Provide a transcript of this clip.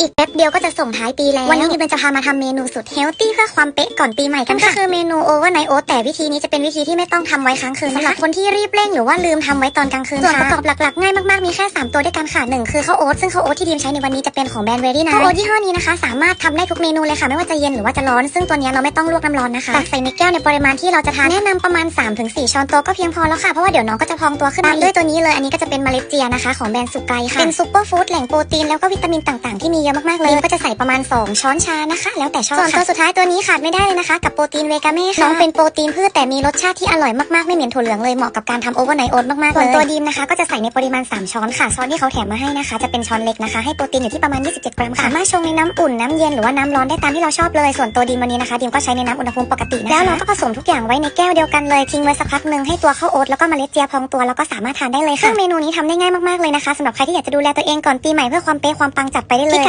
อีกแป๊บเดียวก็จะส่งท้ายปีแล้ว วันนี้ดิเบนจะพามาทำเมนูสุดเฮลตี้เพื่อความเป๊ะก่อนปีใหม่กันค่ะก็คือเมนูโอเวอร์ไนท์โอ๊ตแต่วิธีนี้จะเป็นวิธีที่ไม่ต้องทำไว้ค้างคืนสำหรับคนที่รีบเร่งหรือว่าลืมทำไว้ตอนกลางคืนส่วนประกอบหลักๆ ง่ายมากๆ มีแค่ 3 ตัวด้วยกันค่ะหนึ่งคือข้าวโอ๊ตซึ่งข้าวโอ๊ตที่ดิมใช้ในวันนี้จะเป็นของแบรนด์เวรี่นะข้าวโอ๊ตยี่ห้อนี้นะคะสามารถทำได้ทุกเมนูเลยค่ะไม่ว่าจะเย็นหรือว่าจะร้อน ซึ่งตัวเนี้ยเราไม่ต้องลวกน้ำร้อนนะคะตักใส่ในแก้วในปริมาณที่เราจะทานแนะนำประมาณ 3-4 ช้อนโต๊ะก็เพียงพอแล้วค่ะเพราะว่าเดี๋ยวน้องก็จะพองตัวขึ้นมาอีกด้วยตัวนี้เลยอันนี้ก็จะเป็นเมล็ดเจียนะคะของแบรนด์สุกไกค่ะเป็นซุปเปอร์ฟู้ดแหล่งโปรตีนแล้วก็วิตามินต่างๆที่มีเยอะมากๆเลยก็จะใส่ประมาณ 2 ช้อนชานะคะ แล้วแต่ชอบส่วนตัวสุดท้ายตัวนี้ขาดไม่ได้เลยนะคะ กับโปรตีนเวกาเม่ค่ะน้องเป็นโปรตีนพืชแต่มีรสชาติที่อร่อยมากๆไม่เหม็นถั่วเหลืองเลยเหมาะกับการทำโอเวอร์ไนท์โอ๊ตมากๆเลยส่วนตัวดีมนะคะก็จะใส่ในปริมาณ 3 ช้อนค่ะช้อนที่เขาแถมมาให้นะคะ จะเป็นช้อนเล็กนะคะให้โปรตีนอยู่ที่ประมาณ 27 กรัมค่ะสามารถชงในน้ำอุ่นน้ำเย็นหรือว่าน้ำร้อนได้ตามที่เราชอบเลยส่วนตัวดีมวันนี้นะคะดีมก็ใช้ในน้ำอุณหภูมิปกตินะคะแล้วเราก็ผสมทุกอย่างไว้ในแก้วเดียวกันเลยทิ้งไว้สักพักหนึ่งให้ตัวข้าวโอ๊ตแล้วก็เมล็ดเจียพองตัวแล้วก็สามารถทานได้เลยค่ะซึ่งเมนูนี้ทำได้ง่ายมากๆเลยนะคะสำหรับใครที่อยากจะดูแลตัวเองก่อนปีใหม่เพื่อความเป๊ะความปังจัดไปได้เลย